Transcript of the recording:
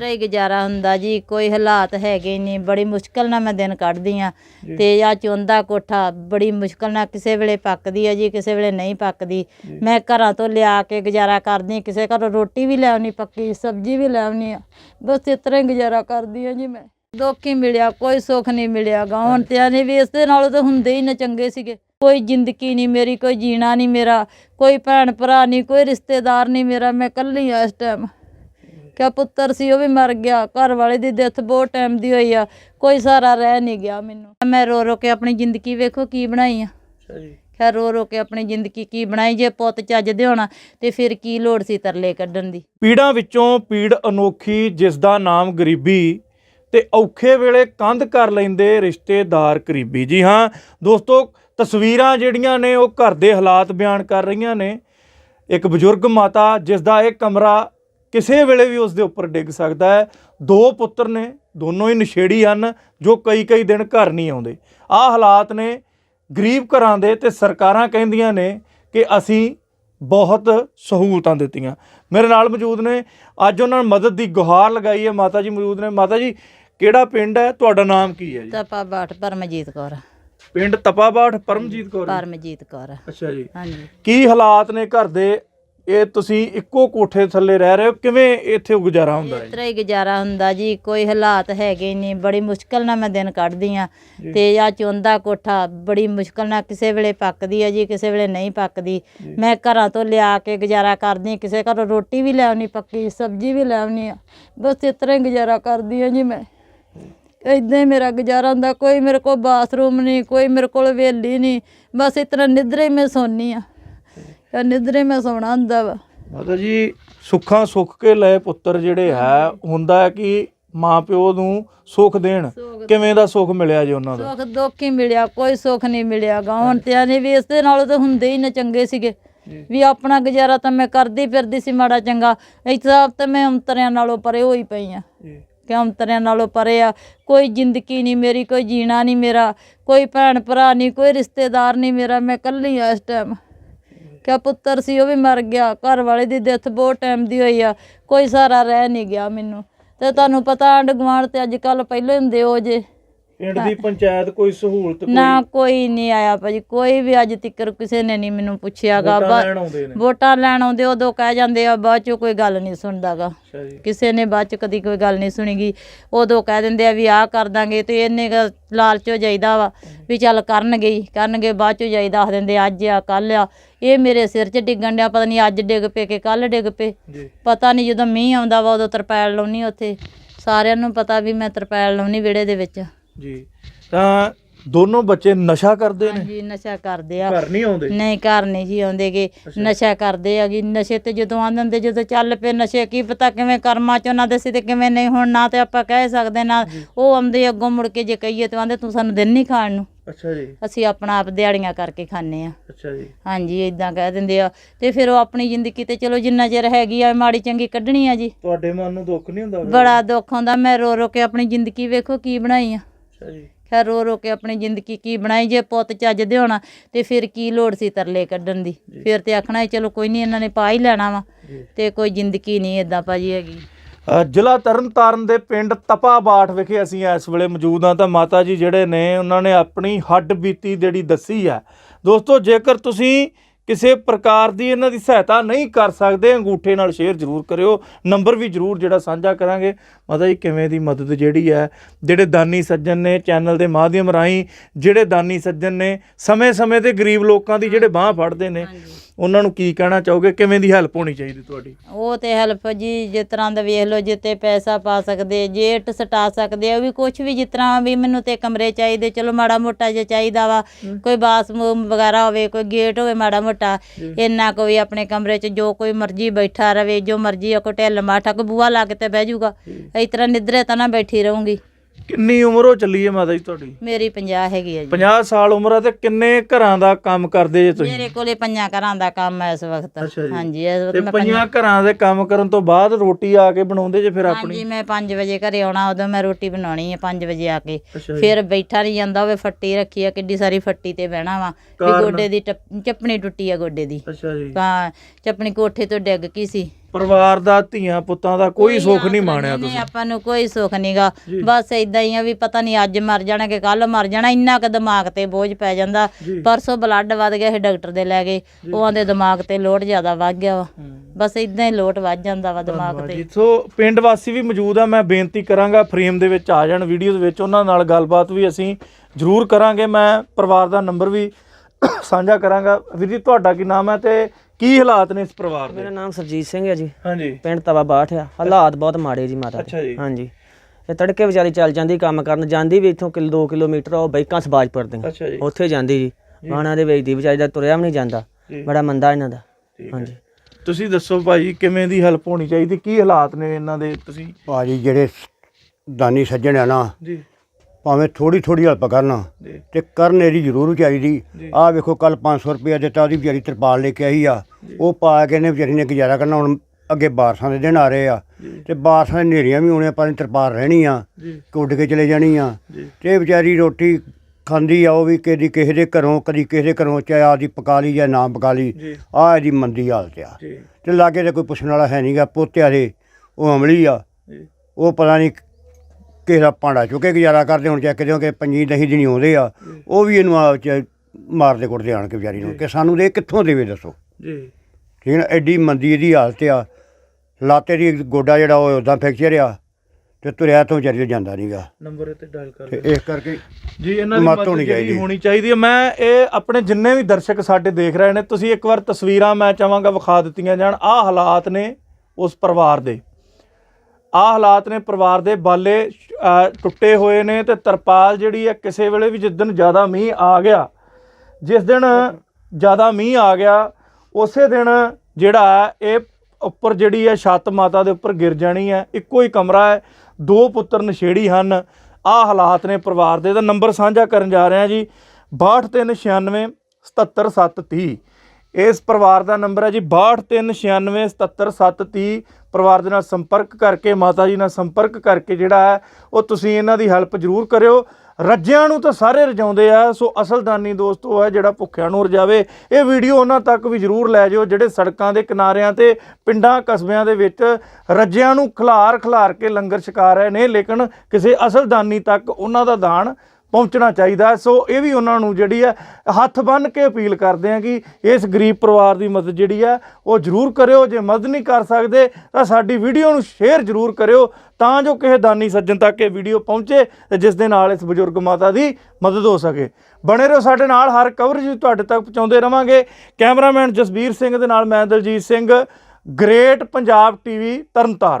ਤਰ੍ਹਾਂ ਹੀ ਗੁਜ਼ਾਰਾ ਹੁੰਦਾ ਜੀ ਕੋਈ ਹਾਲਾਤ ਹੈਗੇ ਨਹੀਂ ਬੜੀ ਮੁਸ਼ਕਲ ਨਾਲ ਮੈਂ ਦਿਨ ਕੱਢਦੀ ਆ ਤੇ ਆ ਚੁੰਦਾ ਕੋਠਾ ਬੜੀ ਮੁਸ਼ਕਲ ਨਾਲ ਕਿਸੇ ਵੇਲੇ ਪੱਕਦੀ ਆ ਜੀ ਕਿਸੇ ਵੇਲੇ ਨਹੀਂ ਪੱਕਦੀ। ਮੈਂ ਘਰਾਂ ਤੋਂ ਲਿਆ ਕੇ ਗੁਜ਼ਾਰਾ ਕਰਦੀ। ਕਿਸੇ ਘਰੋਂ ਰੋਟੀ ਵੀ ਲੈ ਆਉਣੀ ਪੱਕੀ ਸਬਜ਼ੀ ਵੀ ਲੈ ਆਉਣੀ ਆ ਬਸ ਇਸ ਤਰ੍ਹਾਂ ਹੀ ਗੁਜ਼ਾਰਾ ਕਰਦੀ ਆ ਜੀ ਮੈਂ। ਦੁੱਖ ਹੀ ਮਿਲਿਆ ਕੋਈ ਸੁੱਖ ਨਹੀਂ ਮਿਲਿਆ ਗਾਉਣ ਤੇ ਨੇ ਵੀ ਇਸ ਦੇ ਨਾਲੋਂ ਤਾਂ ਹੁੰਦੇ ਹੀ ਨਾ ਚੰਗੇ ਸੀਗੇ। ਕੋਈ ਜ਼ਿੰਦਗੀ ਨਹੀਂ ਮੇਰੀ ਕੋਈ ਜੀਣਾ ਨਹੀਂ ਮੇਰਾ ਕੋਈ ਭੈਣ ਭਰਾ ਨਹੀਂ ਕੋਈ ਰਿਸ਼ਤੇਦਾਰ ਨਹੀਂ ਮੇਰਾ ਮੈਂ ਇਕੱਲੀ ਆ ਇਸ ਟਾਈਮ ਕਿਆ ਪੁੱਤਰ ਸੀ ਉਹ ਵੀ ਮਰ ਗਿਆ। ਘਰ ਵਾਲੇ ਦੀ ਡੈਥ ਬਹੁਤ ਟਾਈਮ ਦੀ ਹੋਈ ਆ। ਕੋਈ ਸਹਾਰਾ ਰਹਿ ਨਹੀਂ ਗਿਆ ਮੈਨੂੰ। ਮੈਂ ਰੋ ਰੋ ਕੇ ਆਪਣੀ ਜ਼ਿੰਦਗੀ ਵੇਖੋ ਕੀ ਬਣਾਈ ਆ। ਅੱਛਾ ਜੀ। ਖੈਰ ਰੋ ਰੋ ਕੇ ਆਪਣੀ ਜ਼ਿੰਦਗੀ ਕੀ ਬਣਾਈ ਜੇ ਪੁੱਤ ਚੱਜ ਦੇ ਹੋਣਾ ਤੇ ਫਿਰ ਕੀ ਲੋੜ ਸੀ ਤਰਲੇ ਕੱਢਣ ਦੀ? ਪੀੜਾਂ ਵਿੱਚੋਂ ਪੀੜ ਅਨੋਖੀ ਜਿਸ ਦਾ ਨਾਮ ਗਰੀਬੀ ਤੇ ਔਖੇ ਵੇਲੇ ਕੰਧ ਕਰ ਲੈਂਦੇ ਰਿਸ਼ਤੇਦਾਰ ਕਰੀਬੀ। ਜੀ ਹਾਂ ਦੋਸਤੋ ਤਸਵੀਰਾਂ ਜਿਹੜੀਆਂ ਨੇ ਉਹ ਘਰ ਦੇ ਹਾਲਾਤ ਬਿਆਨ ਕਰ ਰਹੀਆਂ ਨੇ। ਇੱਕ ਬਜ਼ੁਰਗ ਮਾਤਾ ਜਿਸ ਦਾ ਇਹ ਕਮਰਾ ਕਿਸੇ ਵੇਲੇ ਵੀ ਉਸ ਦੇ ਉੱਪਰ ਡਿੱਗ ਸਕਦਾ ਹੈ। ਦੋ ਪੁੱਤਰ ਨੇ ਦੋਨੋਂ ਹੀ ਨਸ਼ੇੜੀ ਹਨ ਜੋ ਕਈ ਕਈ ਦਿਨ ਘਰ ਨਹੀਂ ਆਉਂਦੇ। ਆਹ ਹਾਲਾਤ ਨੇ ਗਰੀਬ ਘਰਾਂ ਦੇ ਤੇ ਸਰਕਾਰਾਂ ਕਹਿੰਦੀਆਂ ਨੇ ਕਿ ਅਸੀਂ ਬਹੁਤ ਸਹੂਲਤਾਂ ਦਿੱਤੀਆਂ। ਮੇਰੇ ਨਾਲ ਮੌਜੂਦ ਨੇ ਅੱਜ ਉਹਨਾਂ ਨੇ ਮਦਦ ਦੀ ਗੁਹਾਰ ਲਗਾਈ ਹੈ। ਮਾਤਾ ਜੀ ਮੌਜੂਦ ਨੇ। ਮਾਤਾ ਜੀ ਕਿਹੜਾ ਪਿੰਡ ਹੈ? ਤੁਹਾਡਾ ਨਾਮ ਕੀ ਹੈ ਜੀ? ਤਪਾ ਬਾਠ ਪਰਮਜੀਤ ਕੌਰ। ਪਿੰਡ ਤਪਾਬਾਠ ਪਰਮਜੀਤ ਕੌਰ ਜੀ। ਪਰਮਜੀਤ ਕੌਰ। ਅੱਛਾ ਜੀ। ਹਾਂਜੀ। ਕੀ ਹਾਲਾਤ ਨੇ ਘਰ ਦੇ ਇਹ ਤੁਸੀਂ ਇੱਕੋ ਕੋਠੇ ਥੱਲੇ ਰਹਿ ਰਹੇ ਹੋ ਕਿਵੇਂ ਇੱਥੇ ਗੁਜ਼ਾਰਾ ਹੁੰਦਾ ਇਸ ਹੈ ਤਰ੍ਹਾਂ ਹੀ ਗੁਜ਼ਾਰਾ ਹੁੰਦਾ ਜੀ ਕੋਈ ਹਾਲਾਤ ਹੈਗੇ ਨਹੀਂ ਬੜੀ ਮੁਸ਼ਕਲ ਨਾਲ ਮੈਂ ਦਿਨ ਕੱਢਦੀ ਆ ਤੇ ਆ ਚੁੰਦਾ ਕੋਠਾ ਬੜੀ ਮੁਸ਼ਕਲ ਨਾਲ ਕਿਸੇ ਵੇਲੇ ਪੱਕਦੀ ਆ ਜੀ ਕਿਸੇ ਵੇਲੇ ਨਹੀਂ ਪੱਕਦੀ। ਮੈਂ ਘਰਾਂ ਤੋਂ ਲਿਆ ਕੇ ਗੁਜ਼ਾਰਾ ਕਰਦੀ। ਕਿਸੇ ਘਰੋਂ ਰੋਟੀ ਵੀ ਲੈ ਆਉਣੀ ਪੱਕੀ ਸਬਜ਼ੀ ਵੀ ਲੈ ਆਉਣੀ ਆ ਬਸ ਇਸ ਤਰ੍ਹਾਂ ਹੀ ਗੁਜ਼ਾਰਾ ਕਰਦੀ ਆ ਜੀ ਮੈਂ। ਇਦਾਂ ਹੀ ਮੇਰਾ ਗੁਜ਼ਾਰਾ ਹੁੰਦਾ ਕੋਈ ਮੇਰੇ ਕੋਲ ਬਾਥਰੂਮ ਨਹੀਂ ਕੋਈ ਮੇਰੇ ਕੋਲ ਵੇਲੀ ਨਹੀਂ ਬਸ ਇਸ ਤਰ੍ਹਾਂ ਨਿੱਧਰੇ ਮੈਂ ਸੌਂਦੀ ਆ ਜਾਂ ਨਿੱਧਰੇ ਮੈਂ ਸੌਣਾ ਹੁੰਦਾ ਵਾ। ਮਾਤਾ ਜੀ ਸੁੱਖਾਂ ਸੁੱਖ ਕੇ ਲਏ ਪੁੱਤਰ ਜਿਹੜੇ ਹੈ ਹੁੰਦਾ ਹੈ ਕਿ ਮਾਂ ਪਿਓ ਨੂੰ ਸੁੱਖ ਦੇਣ। ਕਿਵੇਂ ਦਾ ਸੁੱਖ ਮਿਲਿਆ ਜੀ ਉਹਨਾਂ ਦਾ? ਸੁੱਖ ਦੁੱਖ ਹੀ ਮਿਲਿਆ ਕੋਈ ਸੁੱਖ ਨਹੀਂ ਮਿਲਿਆ ਗਾਉਣ ਤੇ ਨੇ ਵੀ ਇਸ ਦੇ ਨਾਲੋਂ ਤਾਂ ਹੁੰਦੇ ਹੀ ਨਾ ਚੰਗੇ ਸੀਗੇ। ਵੀ ਆਪਣਾ ਗੁਜ਼ਾਰਾ ਤਾਂ ਮੈਂ ਕਰਦੀ ਫਿਰਦੀ ਸੀ ਮਾੜਾ ਚੰਗਾ। ਇੱਥੇ ਤਾਂ ਮੈਂ ਅੰਤਰਿਆਂ ਨਾਲੋਂ ਪਰੇ ਹੋਈ ਪਈ ਆ। ਕਿ ਅੰਤਰਿਆਂ ਨਾਲੋਂ ਪਰੇ ਆ। ਕੋਈ ਜ਼ਿੰਦਗੀ ਨਹੀਂ ਮੇਰੀ ਕੋਈ ਜੀਣਾ ਨਹੀਂ ਮੇਰਾ। ਕੋਈ ਭੈਣ ਭਰਾ ਨਹੀਂ ਕੋਈ ਰਿਸ਼ਤੇਦਾਰ ਨਹੀਂ ਮੇਰਾ। ਮੈਂ ਇਕੱਲੀ ਆ ਇਸ ਟਾਈਮ ਕਿ ਪੁੱਤਰ ਸੀ, ਉਹ ਵੀ ਮਰ ਗਿਆ। ਘਰ ਵਾਲੇ ਦੀ ਡੈਥ ਬਹੁਤ ਟਾਈਮ ਦੀ ਹੋਈ ਆ। ਕੋਈ ਸਾਰਾ ਰਹਿ ਨਹੀਂ ਗਿਆ ਮੈਨੂੰ। ਤੇ ਤੁਹਾਨੂੰ ਪਤਾ ਆਂਢ ਗੁਆਂਢ ਤੇ ਅੱਜ ਕੱਲ ਪਹਿਲੇ ਹੁੰਦੇ ਹੋ ਜੇ। ਪਿੰਡ ਦੀ ਪੰਚਾਇਤ ਕੋਈ ਸਹੂਲਤ ਕੋਈ ਨਾ ਕੋਈ? ਨਹੀਂ ਆਇਆ ਭਾਜੀ ਕੋਈ ਵੀ ਅੱਜ ਤੱਕ ਕਿਸੇ ਨੇ ਨਹੀਂ ਮੈਨੂੰ ਪੁੱਛਿਆਗਾ। ਵੋਟਾਂ ਲੈਣ ਆਉਂਦੇ ਨੇ। ਵੋਟਾਂ ਲੈਣ ਆਉਂਦੇ ਉਦੋਂ ਕਹਿ ਜਾਂਦੇ ਆ ਬਾਅਦ ਚੋਂ ਕੋਈ ਗੱਲ ਨਹੀਂ ਸੁਣਦਾਗਾ। ਕਿਸੇ ਨੇ ਬਾਅਦ ਚ ਕਦੀ ਕੋਈ ਗੱਲ ਨਹੀਂ ਸੁਣੀਗੀ। ਉਦੋਂ ਕਹਿ ਦਿੰਦੇ ਆ ਵੀ ਆਹ ਕਰ ਦਾਂਗੇ ਤੇ ਇਹਨੇ ਲਾਲਚ ਹੋ ਜਾਈਦਾ ਵਾ ਵੀ ਚੱਲ ਕਰਨਗੇ ਹੀ ਕਰਨਗੇ ਬਾਅਦ ਚ ਜਾਈ ਦੱਸ ਦਿੰਦੇ ਅੱਜ ਆ ਕੱਲ ਆ। ਇਹ ਮੇਰੇ ਸਿਰ 'ਚ ਡਿੱਗਣ ਡਿਆ ਪਤਾ ਨਹੀਂ ਅੱਜ ਡਿੱਗ ਪਏ ਕਿ ਕੱਲ ਡਿੱਗ ਪਏ। ਪਤਾ ਨਹੀਂ ਜਦੋਂ ਮੀਂਹ ਆਉਂਦਾ ਵਾ ਉਦੋਂ ਤਰਪੈਲ ਲਾਉਣੀ ਉੱਥੇ। ਸਾਰਿਆਂ ਨੂੰ ਪਤਾ ਵੀ ਮੈਂ ਤਰਪੈਲ ਲਾਉਣੀ ਵਿਹੜੇ ਦੇ ਵਿੱਚ। ਜੀ। ਤਾਂ ਦੋਨੋਂ ਬੱਚੇ ਨਸ਼ਾ ਕਰਦੇ ਨੇ? ਹਾਂਜੀ ਨਸ਼ਾ ਕਰਦੇ ਆ। ਘਰ ਨਹੀਂ ਆਉਂਦੇ? ਨਹੀਂ ਘਰ ਨਹੀਂ ਜੀ ਆਉਂਦੇਗੇ ਨਸ਼ਾ ਕਰਦੇ ਆ ਜੀ। ਨਸ਼ੇ ਤੇ ਜਦੋਂ ਆਂਦੇ ਹੁੰਦੇ ਜਦੋਂ ਚੱਲ ਪਏ ਨਸ਼ੇ ਕੀ ਪਤਾ ਕਿਵੇਂ ਕਰਮਾਂ ਚ ਉਹਨਾਂ ਦੇ ਸੀ ਤੇ ਕਿਵੇਂ ਨਹੀਂ। ਹੁਣ ਨਾ ਤੇ ਆਪਾਂ ਕਹਿ ਸਕਦੇ ਨਾ ਉਹ ਆਉਂਦੇ ਅੱਗੋਂ ਮੁੜ ਕੇ ਜੇ ਕਹੀਏ ਤੇ ਆਂਦੇ ਤੂੰ ਸਾਨੂੰ ਦਿਨ ਨਹੀਂ ਖਾਣ ਨੂੰ? ਅੱਛਾ ਜੀ। ਅਸੀਂ ਆਪਣਾ ਆਪ ਦਿਹਾੜੀਆਂ ਕਰਕੇ ਖਾਂਦੇ ਆ। ਅੱਛਾ ਜੀ। ਹਾਂਜੀ ਇਦਾਂ ਕਹਿ ਦਿੰਦੇ ਆ। ਤੇ ਫਿਰ ਉਹ ਆਪਣੀ ਜ਼ਿੰਦਗੀ ਤੇ ਚਲੋ ਜਿੰਨਾ ਚਿਰ ਹੈਗੀ ਆ ਮਾੜੀ ਚੰਗੀ ਕੱਢਣੀ ਆ ਜੀ। ਤੁਹਾਡੇ ਮਨ ਨੂੰ ਦੁੱਖ ਨਹੀਂ ਹੁੰਦਾ? ਬੜਾ ਦੁੱਖ ਹੁੰਦਾ ਮੈਂ ਰੋ ਰੋ ਕੇ ਆਪਣੀ ਜ਼ਿੰਦਗੀ ਵੇਖੋ ਕੀ ਬਣਾਈ ਆ। ਖੈਰ ਰੋ ਰੋ ਕੇ ਆਪਣੀ ਜ਼ਿੰਦਗੀ ਕੀ ਬਣਾਈ ਜੇ ਪੁੱਤ ਚੱਜ ਦੇ ਹੋਣਾ ਤੇ ਫਿਰ ਕੀ ਲੋੜ ਸੀ ਤਰਲੇ ਕੱਢਣ ਦੀ। ਫਿਰ ਤੇ ਆਖਣਾ ਚਲੋ ਕੋਈ ਨਹੀਂ ਇਹਨਾਂ ਨੇ ਪਾ ਹੀ ਲੈਣਾ ਵਾ ਤੇ ਕੋਈ ਜ਼ਿੰਦਗੀ ਨਹੀਂ ਇਦਾਂ ਭਾਜੀ ਹੈਗੀ। ਜ਼ਿਲ੍ਹਾ ਤਰਨਤਾਰਨ ਦੇ ਪਿੰਡ ਤਪਾਬਾਠ ਵਿਖੇ ਅਸੀਂ ਇਸ ਵੇਲੇ ਮੌਜੂਦ ਹਾਂ ਤਾਂ ਮਾਤਾ ਜੀ ਜਿਹੜੇ ਨੇ ਉਹਨਾਂ ਨੇ ਆਪਣੀ ਹੱਡ ਬੀਤੀ ਜਿਹੜੀ ਦੱਸੀ ਹੈ। ਦੋਸਤੋ ਜੇਕਰ ਤੁਸੀਂ ਕਿਸੇ ਪ੍ਰਕਾਰ ਦੀ ਇਹਨਾਂ ਦੀ ਸਹਾਇਤਾ ਨਹੀਂ ਕਰ ਸਕਦੇ ਅੰਗੂਠੇ ਨਾਲ ਸ਼ੇਅਰ ਜ਼ਰੂਰ ਕਰਿਓ। ਨੰਬਰ ਵੀ ਜ਼ਰੂਰ ਜਿਹੜਾ ਸਾਂਝਾ ਕਰਾਂਗੇ। ਮਾਤਾ ਜੀ ਕਿਵੇਂ ਦੀ ਮਦਦ ਜਿਹੜੀ ਹੈ ਜਿਹੜੇ ਦਾਨੀ ਸੱਜਣ ਨੇ ਚੈਨਲ ਦੇ ਮਾਧਿਅਮ ਰਾਹੀਂ ਜਿਹੜੇ ਦਾਨੀ ਸੱਜਣ ਨੇ ਸਮੇਂ-ਸਮੇਂ ਤੇ ਗਰੀਬ ਲੋਕਾਂ ਦੀ ਜਿਹੜੇ ਬਾਹ ਫੜਦੇ ਨੇ ਉਹਨਾਂ ਨੂੰ ਕੀ ਕਹਿਣਾ ਚਾਹੋਗੇ? ਕਿਵੇਂ ਦੀ ਹੈਲਪ ਹੋਣੀ ਚਾਹੀਦੀ ਤੁਹਾਡੀ? ਉਹ ਤੇ ਹੈਲਪ ਜੀ ਜਿਸ ਤਰ੍ਹਾਂ ਦਾ ਵੇਖ ਲਓ ਜਿੱਤੇ ਪੈਸਾ ਪਾ ਸਕਦੇ ਜੇਟ ਸਟਾ ਸਕਦੇ ਉਹ ਵੀ ਕੁਝ ਵੀ ਜਿਸ ਤਰ੍ਹਾਂ ਵੀ ਮੈਨੂੰ ਤੇ ਕਮਰੇ ਚਾਹੀਦੇ ਚਲੋ ਮਾੜਾ ਮੋਟਾ ਜੇ ਚਾਹੀਦਾ ਵਾ ਕੋਈ ਬਾਥਰੂਮ ਵਗੈਰਾ ਹੋਵੇ ਕੋਈ ਗੇਟ ਹੋਵੇ ਮਾੜਾ ਮੋਟਾ ਇੰਨਾ ਕੋਈ ਆਪਣੇ ਕਮਰੇ 'ਚ ਜੋ ਕੋਈ ਮਰਜ਼ੀ ਬੈਠਾ ਰਵੇ ਜੋ ਮਰਜ਼ੀ ਆ ਕੋਈ ਢਿੱਲ ਮਾਠਾ ਕੋਈ ਬੂਹਾ ਲਾ ਕੇ ਤੇ ਬਹਿ ਜਾਊਗਾ ਇਸ ਤਰ੍ਹਾਂ ਨਿੱਧਰੇ ਤਾਂ ਨਾ ਬੈਠੀ ਰਹੂੰਗੀ। ਕਿੰਨੀ ਉਮਰ ਹੋ ਚੱਲੀ ਹੈ ਮਾਤਾ ਜੀ ਤੁਹਾਡੀ? ਮੇਰੀ 50 ਹੈਗੀ ਆ ਜੀ। 50 ਸਾਲ ਉਮਰ ਹੈ ਤੇ ਕਿੰਨੇ ਘਰਾਂ ਦਾ ਕੰਮ ਕਰਦੇ ਜੇ ਤੁਸੀਂ? ਮੇਰੇ ਕੋਲੇ ਪੰਜਾਂ ਘਰਾਂ ਦਾ ਕੰਮ ਹੈ ਇਸ ਵਕਤ। ਅੱਛਾ ਜੀ। ਹਾਂਜੀ ਇਸ ਵਕਤ ਮੈਂ ਪੰਜਾਂ ਘਰਾਂ ਦੇ ਕੰਮ ਕਰਨ ਤੋਂ ਬਾਅਦ ਰੋਟੀ ਆ ਕੇ ਬਣਾਉਂਦੇ ਜੇ ਫਿਰ ਆਪਣੀ? ਹਾਂਜੀ ਮੈਂ 5 ਵਜੇ ਘਰੇ ਆਉਣਾ ਉਦੋਂ ਮੈਂ ਰੋਟੀ ਬਣਾਉਣੀ ਹੈ 5 ਵਜੇ ਆ ਕੇ। ਅੱਛਾ ਜੀ। ਫਿਰ ਬੈਠਾ ਨਹੀਂ ਜਾਂਦਾ ਹੋਵੇ ਫੱਟੀ ਰੱਖੀ ਆ ਕਿੱਡੀ ਸਾਰੀ ਫੱਟੀ ਤੇ ਬਹਿਣਾ ਵਾ। ਵੀ ਕਾਰਨ? ਗੋਡੇ ਦੀ ਟੱਪ- ਚੱਪਣੀ ਟੁੱਟੀ ਆ ਗੋਡੇ ਦੀ। ਅੱਛਾ ਜੀ। ਤਾਂ ਚੱਪਣੀ ਕੋਠੇ ਤੋਂ ਡਿੱਗ ਗਈ ਸੀ। ਪਰਿਵਾਰ ਦਾ ਧੀਆਂ ਪੁੱਤਾਂ ਦਾ ਕੋਈ ਸੁੱਖ ਨਹੀਂ ਮਾਣਿਆ ਨਹੀਂ, ਤੁਸੀਂ। ਆਪਾਂ ਨੂੰ ਕੋਈ ਸੁੱਖ ਨਹੀਂਗਾ ਬਸ ਇਦਾਂ ਹੀ ਆ ਵੀ ਪਤਾ ਨਹੀਂ ਅੱਜ ਮਰ ਜਾਣਾ ਕਿ ਕੱਲ ਮਰ ਜਾਣਾ ਇੰਨਾ ਕ ਦਿਮਾਗ ਤੇ ਬੋਝ ਪੈ ਜਾਂਦਾ। ਪਰਸੋਂ ਬਲੱਡ ਵੱਧ ਗਿਆ ਸੀ ਡਾਕਟਰ ਦੇ ਲੈ ਗਏ ਉਹ ਦੇ ਦਿਮਾਗ ਤੇ ਲੋਡ ਜ਼ਿਆਦਾ ਵੱਧ ਗਿਆ ਵਾ। ਬਸ ਇਦਾਂ ਹੀ ਲੋਡ ਵੱਧ ਜਾਂਦਾ ਵਾ ਦਿਮਾਗ ਤੇ। ਜੀ। ਸੋ ਪਿੰਡ ਵਾਸੀ ਵੀ ਮੌਜੂਦ ਆ ਮੈਂ ਬੇਨਤੀ ਕਰਾਂਗਾ ਫਰੇਮ ਦੇ ਵਿੱਚ ਆ ਜਾਣ ਵੀਡੀਓ ਦੇ ਵਿੱਚ ਉਹਨਾਂ ਨਾਲ ਗੱਲਬਾਤ ਵੀ ਅਸੀਂ ਜ਼ਰੂਰ ਕਰਾਂਗੇ। ਮੈਂ ਪਰਿਵਾਰ ਦਾ ਨੰਬਰ ਵੀ ਸਾਂਝਾ ਕਰਾਂਗਾ। ਵੀਰ ਜੀ ਤੁਹਾਡਾ ਕੀ ਨਾਮ ਹੈ ਤੇ ਕੀ ਹਾਲਾਤ ਨੇ ਇਸ ਪਰਿਵਾਰ ਦੇ? ਮੇਰਾ ਨਾਮ ਸਰਜੀਤ ਸਿੰਘ ਹੈ ਜੀ। ਹਾਂਜੀ। ਪਿੰਡ ਤਵਾ ਬਾਠ ਆ। ਹਾਲਾਤ ਬਹੁਤ ਮਾੜੇ ਜੀ ਮਾਤਾ ਅੱਛਾ ਜੀ। ਦੇ ਹਾਂਜੀ। ਇਹ ਤੜਕੇ ਵਿਚਾਰੀ ਚੱਲ ਜਾਂਦੀ ਕੰਮ ਕਰਨ। ਜਾਂਦੀ ਵੀ ਇੱਥੋਂ ਕਿਲੋ 2 ਕਿਲੋਮੀਟਰ ਉਹ ਬਾਈਕਾਂ ਸਬਾਜਪੁਰ ਦੀਆਂ। ਅੱਛਾ ਜੀ। ਉੱਥੇ ਜਾਂਦੀ ਜੀ। ਬਾਣਾ ਦੇ ਵੇਚਦੀ। ਵਿਚਾਰੀ ਦਾ ਤੁਰਿਆ ਵੀ ਨਹੀਂ ਜਾਂਦਾ। ਜੀ। ਬੜਾ ਮੰਦਾ ਇਹਨਾਂ ਦਾ। ਹਾਂਜੀ। ਤੁਸੀਂ ਦੱਸੋ ਭਾਜੀ ਕਿਵੇਂ ਦੀ ਹੈਲਪ ਹੋਣੀ ਚਾਹੀਦੀ? ਕੀ ਹਾਲਾਤ ਨੇ ਇਹਨਾਂ ਦੇ ਤੁਸੀਂ? ਭਾਜੀ ਜਿਹੜੇ ਦਾਨੀ ਸੱਜਣ ਆ ਨਾ ਜੀ। ਭਾਵੇਂ ਥੋੜੀ ਥੋੜੀ ਹੈਲਪ ਕਰਨ ਜੀ। ਤੇ ਕਰਨ ਇਹਦੀ ਜ਼ਰੂਰ ਚਾਹੀਦੀ ਆਹ ਵੇਖੋ ਕੱਲ 500 ਰੁਪਏ ਦਿੱਤਾ ਉਹਦੀ ਵਿਚਾਰੀ ਤਰਪਾਲ ਲੈ ਕੇ ਆਈ ਆ। ਉਹ ਪਾ ਕੇ ਨੇ ਵਿਚਾਰੀ ਨੇ ਗੁਜ਼ਾਰਾ ਕਰਨਾ ਹੁਣ ਅੱਗੇ ਬਾਰਸਾਂ ਦੇ ਦਿਨ ਆ ਰਹੇ ਆ। ਤੇ ਬਾਰਸਾਂ ਦੀ ਨੇਰੀਆਂ ਵੀ ਆਉਣੀਆਂ ਪਰ ਤਰਪਾਲ ਰਹਿਣੀ ਆ। ਜੀ। ਕਿ ਚਲੇ ਜਾਣੀ ਆ। ਜੀ। ਤੇ ਵਿਚਾਰੀ ਰੋਟੀ ਖਾਂਦੀ ਆ ਉਹ ਵੀ ਕਦੀ ਕਿਸੇ ਦੇ ਘਰੋਂ ਕਦੀ ਕਿਸੇ ਦੇ ਘਰੋਂ ਚਾਹੇ ਆਪਦੀ ਪਕਾ ਲਈ ਜਾਂ ਨਾ ਪਕਾ ਲਈ ਜੀ। ਆਹ ਇਹਦੀ ਮੰਦੀ ਹਾਲਤ ਆ। ਜੀ। ਤੇ ਲਾਗੇ ਤੇ ਕੋਈ ਪੁੱਛਣ ਵਾਲਾ ਹੈ ਨਹੀਂਗਾ ਪੋਤਿਆਂ ਦੇ ਉਹ ਅਮਲੀ ਆ। ਜੀ। ਉਹ ਪਤਾ ਨਹੀਂ ਕਿਸੇ ਦਾ ਭਾਂਡਾ ਚੁੱਕੇ ਗੁਜ਼ਾਰਾ ਕਰਦੇ ਹੁਣ ਚੱਕ ਦਿਓ ਕਿ ਪੰਜੀ ਦਹੀਂ ਦਿਨੀ ਆਉਂਦੇ ਆ। ਉਹ ਵੀ ਇਹਨੂੰ ਆ ਚ ਮਾਰਦੇ ਕੁੱਟਦੇ ਆਣ ਕੇ ਵਿਚਾਰੀ ਨੂੰ ਕਿ ਸਾਨੂੰ ਦੇ ਕਿੱਥੋਂ ਦੇਵੇ ਦੱਸੋ? ਜੀ। ਠੀਕ ਹੈ ਨਾ ਐਡੀ ਮੰਦੀ ਇਹਦੀ ਹਾਲਤ ਆ। ਲਾਤੇ ਦੀ ਗੋਡਾ ਜਿਹੜਾ ਉਹ ਉਦਾਂ ਫ੍ਰੈਕਚਰ ਆ ਤੇ ਤੁਰਿਆ ਤੋਂ ਵਿਚਾਰੀ ਤੋਂ ਜਾਂਦਾ ਨਹੀਂਗਾ ਨੰਬਰ ਇੱਥੇ ਡਾਇਲ ਕਰ ਤੇ ਇਸ ਕਰਕੇ ਜੀ ਇਹਨਾਂ ਦੀ ਮਦਦ ਹੋਣੀ ਚਾਹੀਦੀ। ਹੋਣੀ ਚਾਹੀਦੀ ਹੈ ਮੈਂ ਇਹ ਆਪਣੇ ਜਿੰਨੇ ਵੀ ਦਰਸ਼ਕ ਸਾਡੇ ਦੇਖ ਰਹੇ ਨੇ ਤੁਸੀਂ ਇੱਕ ਵਾਰ ਤਸਵੀਰਾਂ ਮੈਂ ਚਾਹਾਂਗਾ ਵਿਖਾ ਦਿੱਤੀਆਂ ਜਾਣ। ਆਹ ਹਾਲਾਤ ਨੇ ਉਸ ਪਰਿਵਾਰ ਦੇ। ਆਹ ਹਾਲਾਤ ਨੇ ਪਰਿਵਾਰ ਦੇ ਬਾਲੇ ਟੁੱਟੇ ਹੋਏ ਨੇ ਤੇ ਤਰਪਾਲ ਜਿਹੜੀ ਹੈ ਕਿਸੇ ਵੇਲੇ ਵੀ ਜਿੱਦਣ ਜ਼ਿਆਦਾ ਮੀਂਹ ਆ ਗਿਆ, ਜਿਸ ਦਿਨ ਜ਼ਿਆਦਾ ਮੀਂਹ ਆ ਗਿਆ, ਉਸੇ ਦਿਨ ਜਿਹੜਾ ਇਹ ਉੱਪਰ ਜਿਹੜੀ ਹੈ ਛੱਤ ਮਾਤਾ ਦੇ ਉੱਪਰ ਗਿਰ ਜਾਣੀ ਹੈ, ਇੱਕੋ ਹੀ ਕਮਰਾ ਹੈ, ਦੋ ਪੁੱਤਰ ਨਸ਼ੇੜੀ ਹਨ ਆਹ ਹਾਲਾਤ ਨੇ ਪਰਿਵਾਰ ਦੇ ਦਾ ਨੰਬਰ ਸਾਂਝਾ ਕਰਨ ਜਾ ਰਹੇ ਹਾਂ ਜੀ 6296 77730 ਇਸ ਪਰਿਵਾਰ ਦਾ ਨੰਬਰ ਹੈ ਜੀ 6296 77730 ਪਰਿਵਾਰ ਦੇ ਨਾਲ ਸੰਪਰਕ ਕਰਕੇ, ਮਾਤਾ ਜੀ ਨਾਲ ਸੰਪਰਕ ਕਰਕੇ ਜਿਹੜਾ ਹੈ, ਉਹ ਤੁਸੀਂ ਇਹਨਾਂ ਦੀ ਹੈਲਪ ਜ਼ਰੂਰ ਕਰਿਓ। ਰੱਜਿਆਂ ਨੂੰ ਤਾਂ ਸਾਰੇ ਰਜਾਉਂਦੇ ਆ, ਸੋ ਅਸਲ ਦਾਨੀ ਦੋਸਤੋ ਹੈ ਜਿਹੜਾ ਭੁੱਖਿਆਂ ਨੂੰ ਰਜਾਵੇ। ਇਹ ਵੀਡੀਓ ਉਹਨਾਂ ਤੱਕ ਵੀ ਜ਼ਰੂਰ ਲੈ ਜਾਓ, ਜਿਹੜੇ ਸੜਕਾਂ ਦੇ ਕਿਨਾਰਿਆਂ ਤੇ, ਪਿੰਡਾਂ ਕਸਬਿਆਂ ਦੇ ਵਿੱਚ ਰੱਜਿਆਂ ਨੂੰ ਖਿਲਾਰ ਖਿਲਾਰ ਕੇ ਲੰਗਰ ਛਕਾ ਰਹੇ ਨੇ, ਲੇਕਿਨ ਕਿਸੇ ਅਸਲ ਦਾਨੀ ਤੱਕ ਉਹਨਾਂ ਦਾ ਦਾਨ ਪਹੁੰਚਣਾ ਚਾਹੀਦਾ ਸੋ ਇਹ ਵੀ ਉਹਨਾਂ ਨੂੰ ਜਿਹੜੀ ਹੈ, ਹੱਥ ਬੰਨ੍ਹ ਕੇ ਅਪੀਲ ਕਰਦੇ ਆ ਕਿ ਇਸ ਗਰੀਬ ਪਰਿਵਾਰ ਦੀ ਮਦਦ ਜਿਹੜੀ ਹੈ, ਉਹ ਜ਼ਰੂਰ ਕਰਿਓ। ਜੇ ਮਦਦ ਨਹੀਂ ਕਰ ਸਕਦੇ, ਤਾਂ ਸਾਡੀ ਵੀਡੀਓ ਨੂੰ ਸ਼ੇਅਰ ਜ਼ਰੂਰ ਕਰਿਓ ਤਾਂ ਜੋ ਕਿਸੇ ਦਾਨੀ ਸੱਜਣ ਤੱਕ ਇਹ ਵੀਡੀਓ ਪਹੁੰਚੇ ਤੇ ਜਿਸ ਦੇ ਨਾਲ ਇਸ ਬਜ਼ੁਰਗ ਮਾਤਾ ਦੀ ਮਦਦ ਹੋ ਸਕੇ। ਬਣੇ ਰਹੋ ਸਾਡੇ ਨਾਲ, ਹਰ ਕਵਰੇਜ ਤੁਹਾਡੇ ਤੱਕ ਪਹੁੰਚਾਉਂਦੇ ਰਵਾਂਗੇ। ਕੈਮਰਾਮੈਨ ਜਸਬੀਰ ਸਿੰਘ ਦੇ ਨਾਲ ਮੈਂ ਦਲਜੀਤ ਸਿੰਘ, ਗ੍ਰੇਟ ਪੰਜਾਬ ਟੀਵੀ, ਤਰਨਤਾਰਨ।